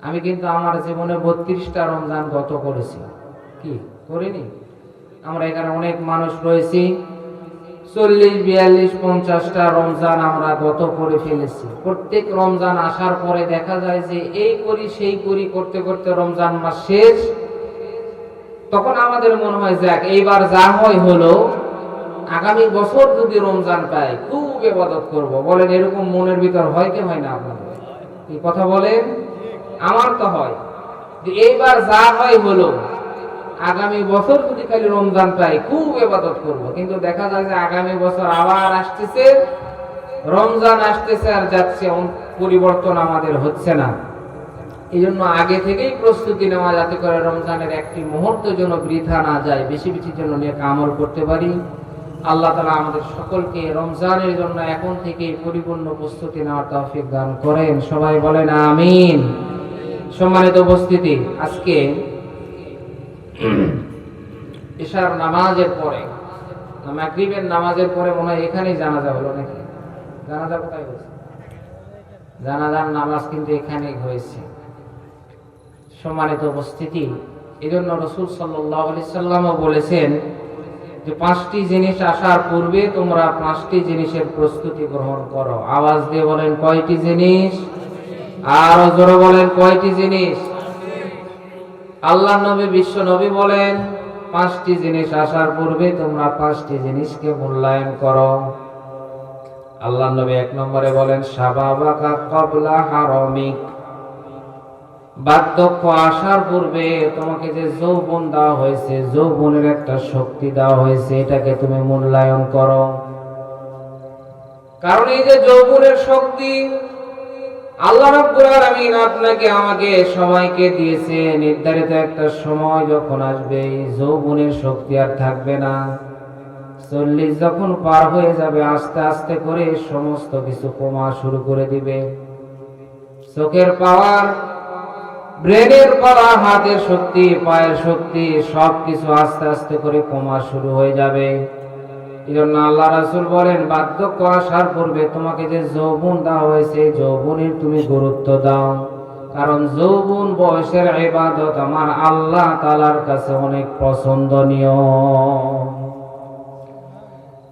আমি কিন্তু আমার জীবনে বত্রিশটা রমজান গত করেছি। কি? করিনি? আমরা এখানে অনেক মানুষ রয়েছি। চল্লিশ, বিয়াল্লিশ, পঞ্চাশটা রমজান আমরা গত করে ফেলেছি। প্রত্যেক রমজান আসার পরে দেখা যায় যে এই করি, সেই করি করতে করতে রমজান মাস শেষ। তখন আমাদের মনে হয়, যাক, এইবার যা হয় হলো, আগামী বছর যদি রমজান পাই, খুব এবাদত করব। বলেন, এরকম মনের ভিতর হয় কি হয় না আপনাদের? এই কথা বলেন। আমার তো হয়। যে এইবার যা হয় হলো। আগামী বছর যদি খালি রমজান পাই, খুব এবাদত করব। কিন্তু দেখা যায় যে আগামী বছর আবার আসতেছে, রমজান আসতেছে আর যাচ্ছে পরিবর্তন আমাদের হচ্ছে না। এই জন্য আগে থেকেই প্রস্তুতি নেওয়া যাতে করে রমজানের একটি মুহূর্ত যেন বৃথা না যায়, বেশি বেশি জন্য নিয়ে কামল করতে পারি। আল্লাহ তালা আমাদের সকলকে রমজানের জন্য এখন থেকেই পরিপূর্ণ প্রস্তুতি নেওয়ার তৌফিক দান করেন। সবাই বলেন, আমিন। সম্মানিত উপস্থিতি, আজকে এশার নামাজের পরে মাগরিবের নামাজের পরে মনে হয় এখানেই জানাজা হলো নাকি? জানাজা কোথায় হয়েছে জানাজার নামাজ কিন্তু এখানেই হয়েছে। সম্মানিত উপস্থিতি এই জন্য রসুল সাল্লামও বলেছেন যে, পাঁচটি জিনিস আসার পূর্বে তোমরা পাঁচটি জিনিসের প্রস্তুতি গ্রহণ করো। আওয়াজ দিয়ে বলেন, কয়টি জিনিস? আর জোরে বলেন, কয়টি জিনিস? আল্লাহ নবী, বিশ্ব নবী বলেন, পাঁচটি জিনিস আসার পূর্বে তোমরা পাঁচটি জিনিসকে মূল্যায়ন করো। আল্লাহ নবী এক নম্বরে বলেন বার্ধক্য আসার পূর্বে তোমাকে যে যৌবন দেওয়া হয়েছে, যৌবনের একটা শক্তি দেওয়া হয়েছে, এটাকে তুমি মূল্যায়ন করো। কারণ এই যে যৌবনের শক্তি আল্লাহ রাব্বুল আলামিন আপনাকে আমাকে সময়কে দিয়েছে। নির্ধারিত একটা সময় যখন আসবে যৌবনের শক্তি আর থাকবে না। চল্লিশ যখন পার হয়ে যাবে, আস্তে আস্তে করে সমস্ত কিছু কমা শুরু করে দিবে। চোখের পাওয়ার, ব্রেনের পাওয়ার, হাতের শক্তি, পায়ের শক্তি সব কিছু আস্তে আস্তে করে কমা শুরু হয়ে যাবে। এই জন্য আল্লাহ রাসুল বলেন, বার্ধক্য আসার পূর্বে তোমাকে যে যৌবন দেওয়া হয়েছে যৌবনের তুমি গুরুত্ব দাও। কারণ যৌবন বয়সের ইবাদত আমার আল্লাহ তালার কাছে অনেক পছন্দনীয়।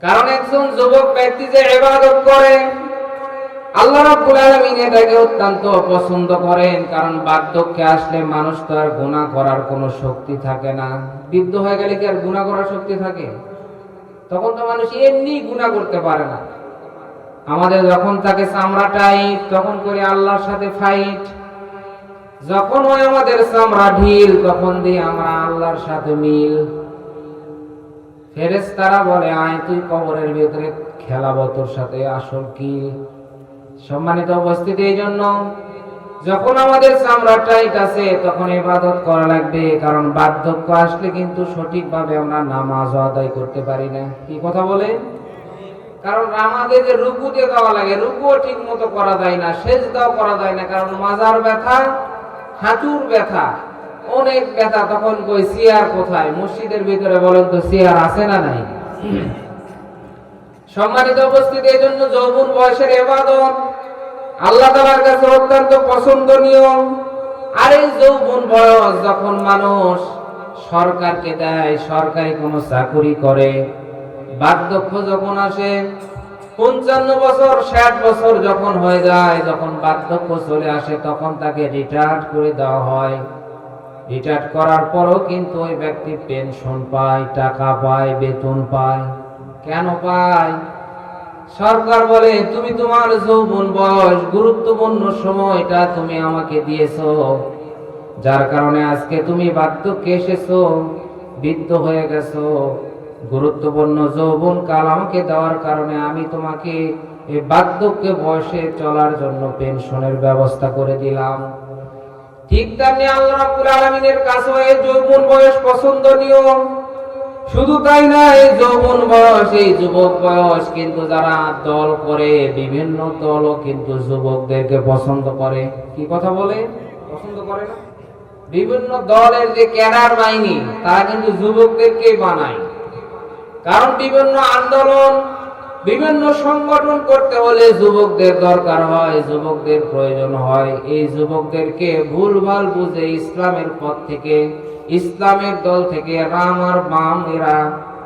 কারণ একজন যুবক ব্যক্তি যে ইবাদত করে, আল্লাহ রাব্বুল আলামিন এটাকে অত্যন্ত পছন্দ করেন। কারণ বার্ধক্যে আসলে মানুষ তো আর গুনাহ করার কোনো শক্তি থাকে না। বৃদ্ধ হয়ে গেলে কি আর গুনাহ করার শক্তি থাকে? তখন তো মানুষ এমনি গুনাহ করতে পারে না। আমাদের যখন থাকে চামড়া টাইট তখন করে আল্লাহর সাথে ফাইট যখন হয় আমাদের চামড়া ঢিল, তখন দিয়ে আমরা আল্লাহর সাথে মিল। ফেরেস তারা বলে, আয়, তুই কবরের ভিতরে খেলাবো, তোর সাথে আসল কি? সম্মানিত উপস্থিতি এই জন্য যখন আমাদের চামড়া টাইট আছে তখন ইবাদত করা লাগবে কারণ বার্ধক্য আসলে কিন্তু সঠিকভাবে আমরা নামাজ আদায় করতে পারি না। কি কথা বলে? কারণ আমাদের যে রুকু দিয়ে দেওয়া লাগে রুকুও ঠিক মতো করা যায় না শেষ দাও করা যায় না কারণ মাজার ব্যথা হাঁটুর ব্যথা অনেক ব্যথা। তখন কই চেয়ার কোথায়? মসজিদের ভিতরে বলেন তো চেয়ার আছে না নাই? সম্মানিত উপস্থিতি এই জন্য যৌবন বয়সের এবাদত আল্লাহ তালার কাছে অত্যন্ত পছন্দনীয়। আর এই যৌবন বয়স যখন মানুষ সরকারকে দেয়, সরকারি কোনো চাকুরি করে, বার্ধক্য যখন আসে, পঞ্চান্ন বছর, ষাট বছর যখন হয়ে যায়, যখন বার্ধক্য চলে আসে, তখন তাকে রিটায়ার্ড করে দেওয়া হয়। রিটায়ার্ড করার পরও কিন্তু ওই ব্যক্তি পেনশন পায়, টাকা পায়, বেতন পায়। কেন পায়? সরকার বলে, তুমি তোমার যৌবন বয়স, গুরুত্বপূর্ণ সময়টা তুমি আমাকে দিয়েছ। যার কারণে আজকে তুমি বার্ধক্যে এসেছ, বৃদ্ধ হয়ে গেছো। গুরুত্বপূর্ণ যৌবন কাল আমাকে দেওয়ার কারণে আমি তোমাকে এই বার্ধক্য বয়সে চলার জন্য পেনশনের ব্যবস্থা করে দিলাম। ঠিক তেমনি আল্লাহ রাব্বুল আলামিনের কাছে যৌবন বয়স পছন্দনীয়। শুধু তাই না এই যৌবন বয়স, এই যুবক বয়স কিন্তু যারা দল করে, বিভিন্ন দলও কিন্তু যুবকদেরকে পছন্দ করে। কি কথা বলে? পছন্দ করে না? বিভিন্ন দলের যে ক্যাডার বাহিনী, তারা কিন্তু যুবকদেরকে বানায়। কারণ বিভিন্ন আন্দোলন বিভিন্ন সংগঠন করতে হলে যুবকদের দরকার হয়, যুবকদের প্রয়োজন হয়। এই যুবকদেরকে ভুলভাল বুঝে ইসলামের পথ থেকে, ইসলামের দল থেকে রাম আর বাম এরা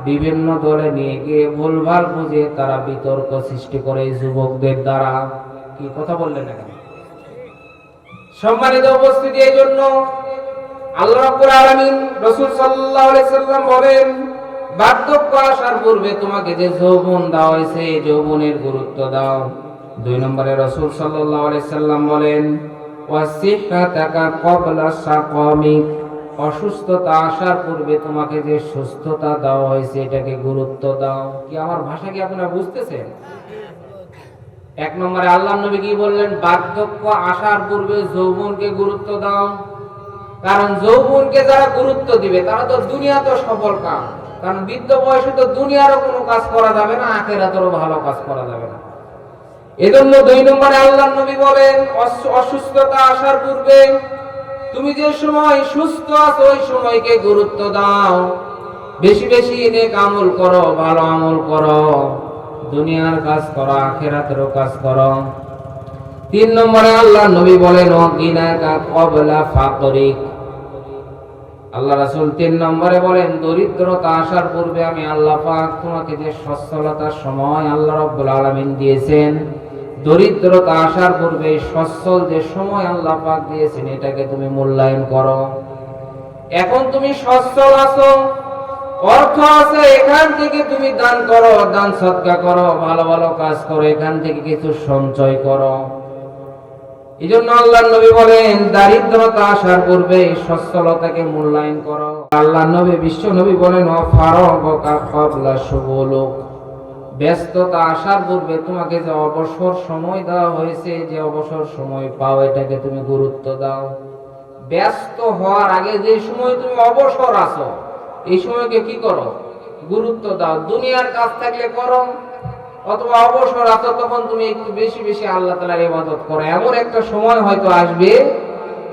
বিভিন্ন দলে নিয়ে গিয়ে ভুলভাল বুঝে তারা বিতর্ক সৃষ্টি করে যুবকদের দ্বারা। কি কথা বললেন এখন? সম্মানিত উপস্থিতি, এই জন্য আল্লাহ রাসূল আলাইহি সাল্লাম বলেন বার্ধক্য আসার পূর্বে তোমাকে যে যৌবন দেওয়া হয়েছে, এই যৌবনের গুরুত্ব দাও। দুই নম্বরে রাসূল সাল্লাম বলেন অসুস্থতা আসার পূর্বে তোমাকে যে সুস্থতা দেওয়া হয়েছে, এটাকে গুরুত্ব দাও। কি আমার ভাষা কি আপনারা বুঝতেছেন? এক নম্বরে আল্লাহ নবী কি বললেন? বার্ধক্য আসার পূর্বে যৌবনকে গুরুত্ব দাও। কারণ যৌবনকে যারা গুরুত্ব দিবে, তারা তো দুনিয়া তো সফল কাম। কারণ বৃদ্ধ বয়সে তো দুনিয়ারও কোনো কাজ করা যাবে না, আখেরাতেরও ভালো কাজ করা যাবে না। এজন্য দুই নম্বরে আল্লাহ নবী বলেন অসুস্থতা আসার পূর্বে তুমি যে সময় সুস্থ আছো, ওই সময়কে গুরুত্ব দাও। বেশি বেশি নেক আমল করো, ভালো আমল করো। দুনিয়ার কাজ করো, আখেরাতেরও কাজ করো। তিন নম্বরে আল্লাহ নবী বলেন, অগিনাকা কবলা ফাকরিক। আল্লাহ রাসূল তিন নম্বরে বলেন, দরিদ্রতা আসার পূর্বে আমি আল্লাহ পাক তোমাকে যে সচ্ছলতার সময় আল্লাহ রাব্বুল আলামিন দিয়েছেন, দরিদ্রতা আসার পূর্বে সচ্ছল যে সময় আল্লাহ পাক দিয়েছেন, এটাকে তুমি মূল্যায়ন করো। এখন তুমি সচ্ছল আছো, অর্থ আছে, এখান থেকে তুমি দান করো, দান সৎকা করো, ভালো ভালো কাজ করো, এখান থেকে কিছু সঞ্চয় করো। এই আল্লাহ নবী বলেন, দারিদ্রতা আসার পূর্বে সচ্ছলতাকে মূল্যায়ন করো। আল্লাহ নবী, বিশ্ব নবী বলেন ব্যস্ততা আসার পূর্বে তোমাকে যে অবসর সময় দেওয়া হয়েছে, যে অবসর সময় পাও, এটাকে তুমি গুরুত্ব দাও। ব্যস্ত হওয়ার আগে যে সময় তুমি অবসর আছো, এই সময়কে কি করো? গুরুত্ব দাও। দুনিয়ার কাজ থাকলে করো। অথবা অবসর আছো তখন তুমি একটু বেশি বেশি আল্লাহ তালার ইবাদত করো। এমন একটা সময় হয়তো আসবে,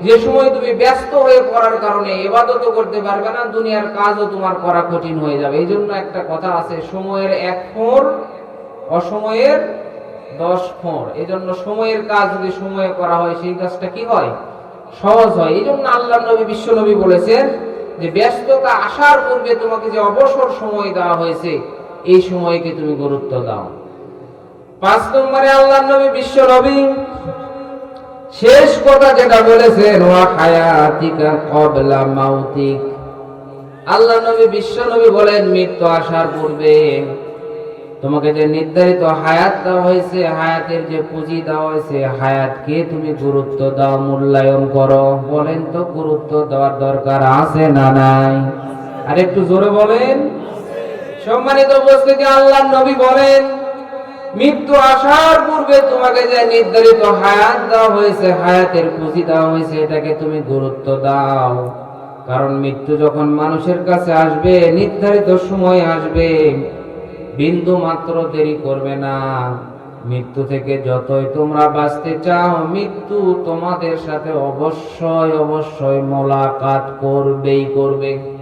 যে সময় তুমি ব্যস্ত হয়ে পড়ার কারণে ইবাদতও করতে পারবে না, দুনিয়ার কাজও তোমার করা কঠিন হয়ে যাবে। এই জন্য একটা কথা আছে, সময়ের এক ফোর অসময়ের দশ ফোর এই জন্য সময়ের কাজ যদি সময়ে করা হয়, সেই কাজটা কি হয়? সহজ হয়। এই জন্য আল্লাহ নবী, বিশ্ব নবী বলেছেন যে, ব্যস্ততা আসার পূর্বে তোমাকে যে অবসর সময় দেওয়া হয়েছে এই সময়কে তুমি গুরুত্ব দাও। পাঁচ নম্বরে আল্লাহ নবী বিশ্ব নবী, শেষ কথা যেটা বলেছেন আল্লাহ নবী বিশ্ব নবী বলেন, মৃত্যু আসার পূর্বে তোমাকে যে নির্ধারিত হায়াত দেওয়া হয়েছে, হায়াতের যে পুঁজি দেওয়া হয়েছে, হায়াতকে তুমি গুরুত্ব দাও, মূল্যায়ন করো। বলেন তো, গুরুত্ব দেওয়ার দরকার আছে না নাই? আর একটু জোরে বলেন। সম্মানিত উপস্থিতি আল্লাহ নবী বলেন, মৃত্যু আসার পূর্বে তোমাকে যে নির্ধারিত হায়াত দেওয়া হয়েছে, হায়াতের পুঁজি দেওয়া হয়েছে, এটাকে তুমি গুরুত্ব দাও। কারণ মৃত্যু যখন মানুষের কাছে আসবে, নির্ধারিত সময় আসবে, বিন্দু মাত্র দেরি করবে না। মৃত্যু থেকে যতই তোমরা বাঁচতে চাও, মৃত্যু তোমাদের সাথে অবশ্যই অবশ্যই মোলাকাত করবেই করবে।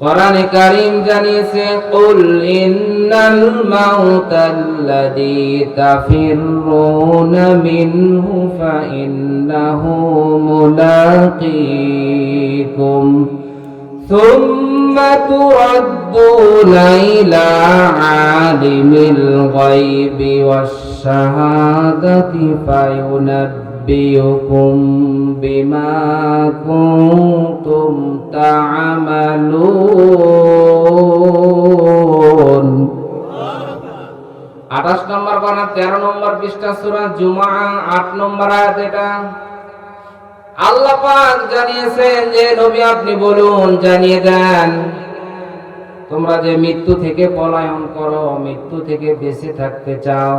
কোরআনে কারীম জানিয়েছে কুল ইন্নাল মাউতাল্লাযী তাফিরুনা মিনহু ফাইন্নাহু মুলাকীকুম ثم تردون إلى عالم الغيب والشهادة فينبئكم بما كنتم تعملون আঠাশ নম্বর বানা তেরো নম্বর পৃষ্ঠা সুরা জুমা আট নম্বর আয়াত এটা আল্লাহ পাক জানিয়েছেন যে নবী আপনি বলুন জানিয়ে দেন তোমরা যে মৃত্যু থেকে পলায়ন করো মৃত্যু থেকে বেঁচে থাকতে চাও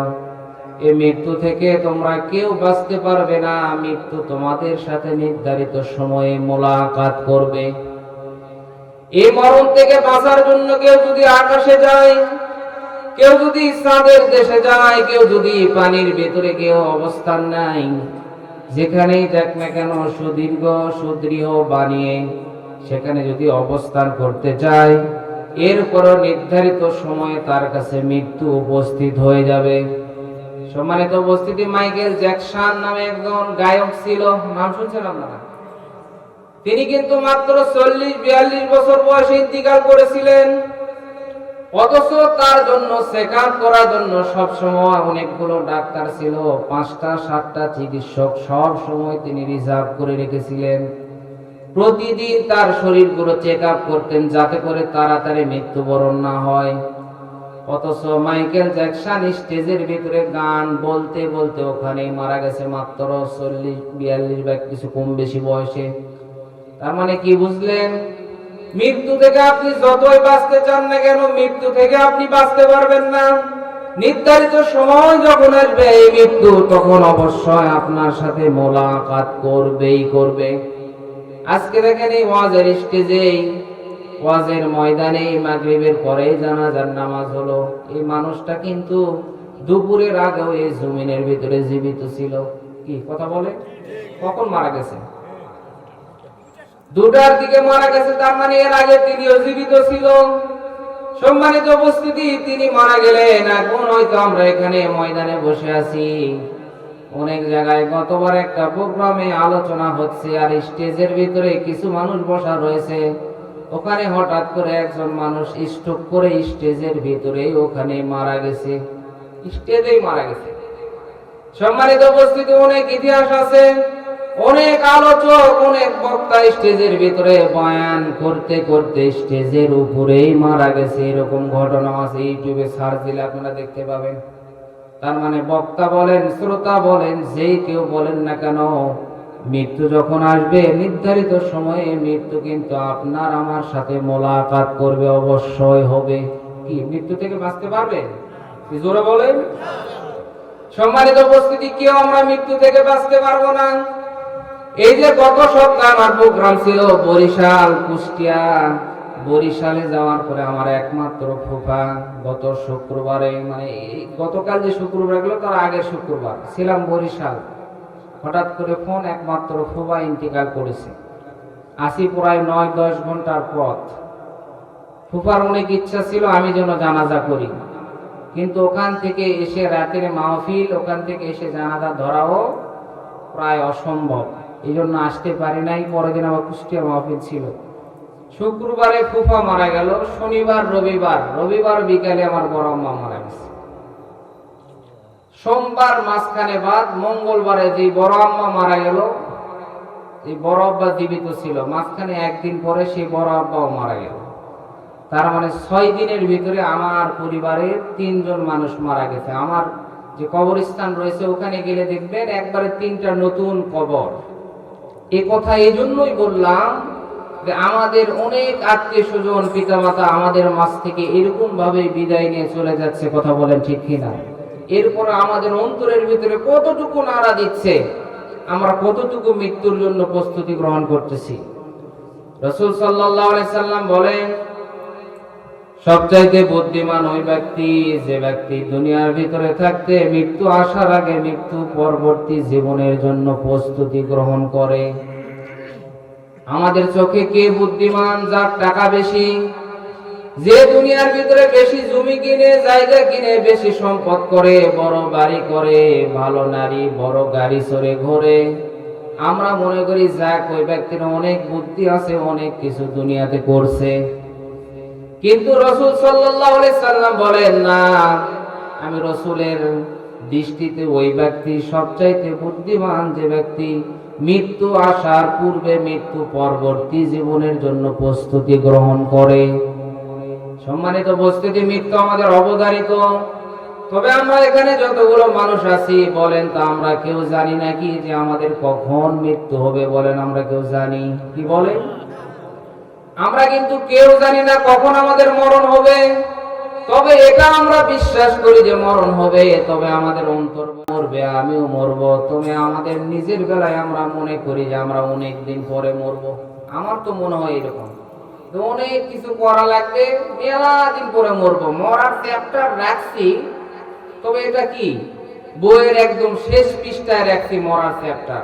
এই মৃত্যু থেকে তোমরা কেউ বাঁচতে পারবে না। মৃত্যু তোমাদের সাথে নির্ধারিত সময়ে মোলাকাত করবে। এই মরণ থেকে বাঁচার জন্য কেউ যদি আকাশে যায়, কেউ যদি চাঁদের দেশে যায়, কেউ যদি পানির ভেতরে কেউ অবস্থান নাই যেখানেই যাক না কেন সুদীর্ঘ সুদৃঢ় বানিয়ে সেখানে যদি অবস্থান করতে চায় এরপরও নির্ধারিত সময়ে তার কাছে মৃত্যু উপস্থিত হয়ে যাবে। সম্মানিত উপস্থিতি, মাইকেল জ্যাকসন নামে একজন গায়ক ছিল। নাম শুনছেন আপনারা? তিনি কিন্তু মাত্র চল্লিশ, বিয়াল্লিশ বছর বয়সে ইন্তিকাল করেছিলেন। অথচ তার জন্য চেক করার জন্য সব সময় অনেকগুলো ডাক্তার ছিল। পাঁচটা, সাতটা চিকিৎসক সব সময় তিনি রিজার্ভ করে রেখেছিলেন। প্রতিদিন তার শরীরগুলো চেক করতেন যাতে করে তাড়াতাড়ি মৃত্যুবরণ না হয়। অথচ মাইকেল জ্যাকসন স্টেজের ভিতরে গান বলতে বলতে ওখানে মারা গেছে মাত্র চল্লিশ, বিয়াল্লিশ বা কিছু কম বেশি বয়সে। তার মানে কি বুঝলেন? মৃত্যু থেকে আপনি যতই বাঁচতে চান না কেন, মৃত্যু থেকে আপনি বাঁচতে পারবেন না। নির্ধারিত সময় যখন আসবে, এই মৃত্যু তখন অবশ্যই আপনার সাথে মোলাকাত করবেই করবে। আজকে দেখেন এই ওয়াজের স্টেজেই ওয়াজের ময়দানে এই মাগরিবের পরে জানাজার নামাজ হলো। এই মানুষটা কিন্তু দুপুরের আগেও এই জমিনের ভিতরে জীবিত ছিল। কি কথা বলে? কখন মারা গেছে? দুটার দিকে মারা গেছে, তার মানে এর আগে তিনিও জীবিত ছিল। সম্মানিত উপস্থিতি, তিনি মারা গেলেন, এখন হয়তো আমরা এখানে ময়দানে বসে আছি। অনেক জায়গায় গতবার একটা প্রোগ্রামে আলোচনা হচ্ছে, আর স্টেজের ভিতরে কিছু মানুষ বসা রয়েছে। ওখানে হঠাৎ করে একজন মানুষ স্ট্রোক করে স্টেজের ভিতরে ওখানে মারা গেছে। স্টেজেই মারা গেছে। সম্মানিত উপস্থিতি, অনেক ইতিহাস আছে, অনেক আলোচক, অনেক বক্তা স্টেজের ভিতরে বয়ান করতে করতে স্টেজের উপরেই মারা গেছে। এরকম ঘটনা আছে, ইউটিউবে সার্চ দিলে আপনারা দেখতে পাবেন। তার মানে বক্তা বলেন, শ্রোতা বলেন, যেই কেউ বলেন না কেন মৃত্যু যখন আসবে, নির্ধারিত সময়ে মৃত্যু কিন্তু আপনার আমার সাথে মোলাকাত করবে, অবশ্যই হবে। কি, মৃত্যু থেকে বাঁচতে পারবে? জোরে বলেন। সম্মানিত উপস্থিতি, কেউ আমরা মৃত্যু থেকে বাঁচতে পারব না। এই যে গত সপ্তাহে আমার প্রোগ্রাম ছিল বরিশাল, কুষ্টিয়া। বরিশালে যাওয়ার পরে আমার একমাত্র ফুফা গত শুক্রবারে মানে গতকাল যে শুক্রবার গেল তার আগের শুক্রবার, ছিলাম বরিশাল। হঠাৎ করে ফোন একমাত্র ফুফা ইন্তিকাল করেছে। আসি প্রায় নয় দশ ঘণ্টার পথ। ফুফার অনেক ইচ্ছা ছিল, আমি যেন জানাজা করি। কিন্তু ওখান থেকে এসে রাতের মাহফিল, ওখান থেকে এসে জানাজা ধরাও প্রায় অসম্ভব। এই জন্য আসতে পারি নাই, পরের দিন আবার কুষ্টিয়া মাহফিল ছিল। শুক্রবারে ফুফা মারা গেল, শনিবার, রবিবার। রবিবার বিকালে আমার বড় মারা গেছে। সোমবার মাঝখানে বাদ, মঙ্গলবারে যে বড় আম্মা মারা গেল, এই বড় আব্বা জীবিত ছিল। মাঝখানে একদিন পরে সেই বড় আব্বাও মারা গেল। তার মানে ছয় দিনের ভিতরে আমার পরিবারের তিনজন মানুষ মারা গেছে। আমার যে কবরস্থান রয়েছে, ওখানে গেলে দেখবেন একবারে তিনটা নতুন কবর। এ কথা এই জন্যই বললাম যে আমাদের অনেক আত্মীয় স্বজন পিতামাতা আমাদের মাছ থেকে এরকম ভাবে বিদায় নিয়ে চলে যাচ্ছে, কথা বলেন ঠিক কিনা? এরপর আমাদের অন্তরের ভিতরে কতটুকু নাড়া দিচ্ছে, আমরা কতটুকু মৃত্যুর জন্য প্রস্তুতি গ্রহণ করতেছি। রসুল সাল্লাম বলেন, সবচাইতে বুদ্ধিমান ওই ব্যক্তি, যে ব্যক্তি দুনিয়ার ভিতরে থাকতে মৃত্যু আসার আগে মৃত্যু পরবর্তী জীবনের জন্য প্রস্তুতি গ্রহণ করে। আমাদের চোখে কে বুদ্ধিমান, যার টাকা বেশি যে দুনিয়ার ভিতরে বেশি জমি কিনে, জায়গা কিনে, বেশি সম্পদ করে, বড় বাড়ি করে, ভালো নারী, বড় গাড়ি চড়ে, ঘোরে। আমরা মনে করি যাক ওই ব্যক্তির অনেক বুদ্ধি আছে, অনেক কিছু দুনিয়াতে করছে। কিন্তু রসুল সাল্লাহ সাল্লাম বলেন, না, আমি রসুলের দৃষ্টিতে ওই ব্যক্তি সবচাইতে বুদ্ধিমান যে ব্যক্তি মৃত্যু আসার পূর্বে মৃত্যু পরবর্তী জীবনের জন্য প্রস্তুতি গ্রহণ করে। সম্মানিত উপস্থিতি মৃত্যু আমাদের অবধারিত। তবে আমরা এখানে যতগুলো মানুষ আছি, বলেন তা আমরা কেউ জানি নাকি যে আমাদের কখন মৃত্যু হবে বলেন আমরা কেউ জানি। কি বলেন আমরা কিন্তু কেউ জানি না কখন আমাদের মরণ হবে। তবে এটা আমরা বিশ্বাস করি যে মরণ হবে, তবে আমাদের অন্তর মরবে, আমিও মরব। তবে আমাদের নিজের বেলায় আমরা মনে করি যে আমরা অনেক দিন পরে মরব। আমার তো মনে হয় এরকম। অনেক কিছু করা লাগবে মেলা দিন পরে মরবো। মরার চ্যাপ্টার রাখছি, তবে এটা কি? বইয়ের একদম শেষ পৃষ্ঠায় রাখছি মরার চ্যাপ্টার।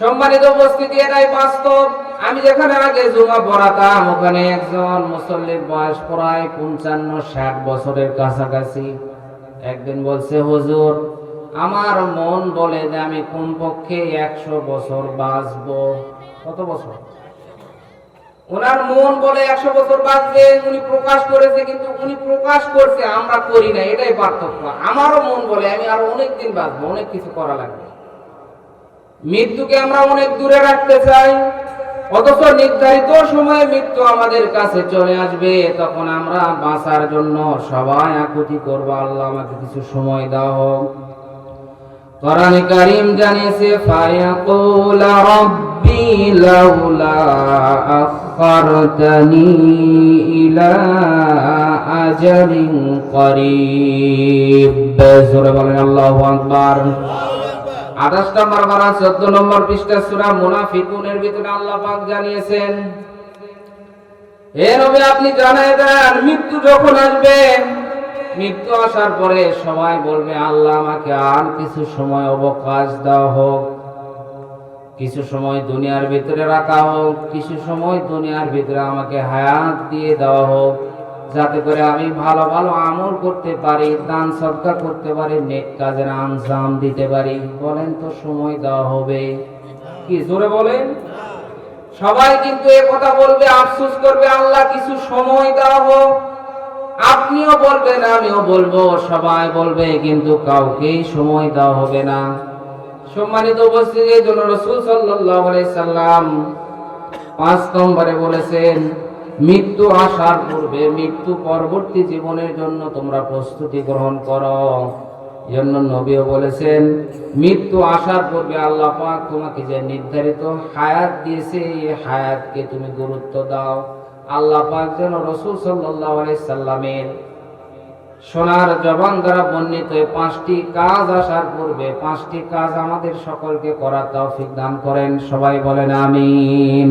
সম্মানিত উপস্থিতি, এটাই বাস্তব। আমি যেখানে আগে জুমা পড়াতাম, ওখানে একজন মুসল্লির বয়স প্রায় পঞ্চান্ন, ষাট বছরের কাছাকাছি। একদিন বলছে, হুজুর, আমার মন বলে যে আমি কোন কমপক্ষে একশো বছর বাঁচবো? কত বছর? ওনার মন বলে একশো বছর বাঁচবে উনি প্রকাশ করেছে, কিন্তু উনি প্রকাশ করছে, আমরা করি না, এটাই পার্থক্য। আমারও মন বলে, আমি আরও অনেক দিন বাঁচবো, অনেক কিছু করা লাগবে। মৃত্যুকে আমরা অনেক দূরে রাখতে চাই, অথচ নির্ধারিত সময়ে মৃত্যু আমাদের কাছে চলে আসবে, তখন আমরা বাঁচার জন্য সবাই আকুতি করব। আল্লাহ আমাকে কিছু সময় দাও। হোক কোরআন কারীম জানিয়েছে রাব্বি লাউলা ইলা আজালিন করিব জোরে বলেন, আল্লাহু আকবার। আঠাশ নম্বর বারা, চোদ্দ নম্বর পৃষ্ঠা, সুরা মুনাফিকুনের ভিতরে আল্লাহ পাক জানিয়েছেন আপনি জানাই দেন, মৃত্যু যখন আসবে, মৃত্যু আসার পরে সবাই বলবে, আল্লাহ আমাকে আর কিছু সময় অবকাশ দেওয়া হোক। কিছু সময় দুনিয়ার ভিতরে রাখা হোক, কিছু সময় দুনিয়ার ভিতরে আমাকে হায়াত দিয়ে দেওয়া হোক, যাতে করে আমি ভালো ভালো আমল করতে পারি, দান সদকা করতে পারি, নেক কাজের আঞ্জাম দিতে পারি। বলেন তো সময় দেওয়া হবে। কি জোরে বলেন? সবাই কিন্তু এ কথা বলবে, আফসোস করবে, আল্লাহ কিছু সময় দেওয়া হোক। আপনিও বলবেন, আমিও বলব, সবাই বলবে, কিন্তু কাউকেই সময় দেওয়া হবে না। সম্মানিত উপস্থিতি, এই জন্য রসুল সাল্লাল্লাহু সাল্লাম পাঁচ নম্বরে বলেছেন, মৃত্যু আসার পূর্বে মৃত্যু পরবর্তী জীবনের জন্য তোমরা প্রস্তুতি গ্রহণ করো। জন্য নবীও বলেছেন, মৃত্যু আসার পূর্বে আল্লাহ পাক তোমাকে যে নির্ধারিত হায়াত দিয়েছে, এই হায়াতকে তুমি গুরুত্ব দাও। আল্লাহ পাক যেন রসুল আলাইহি সাল্লামের সোনার জবান দ্বারা বর্ণিত পাঁচটি কাজ আসার পূর্বে পাঁচটি কাজ আমাদের সকলকে করার তৌফিক দান করেন। সবাই বলেন, আমিন।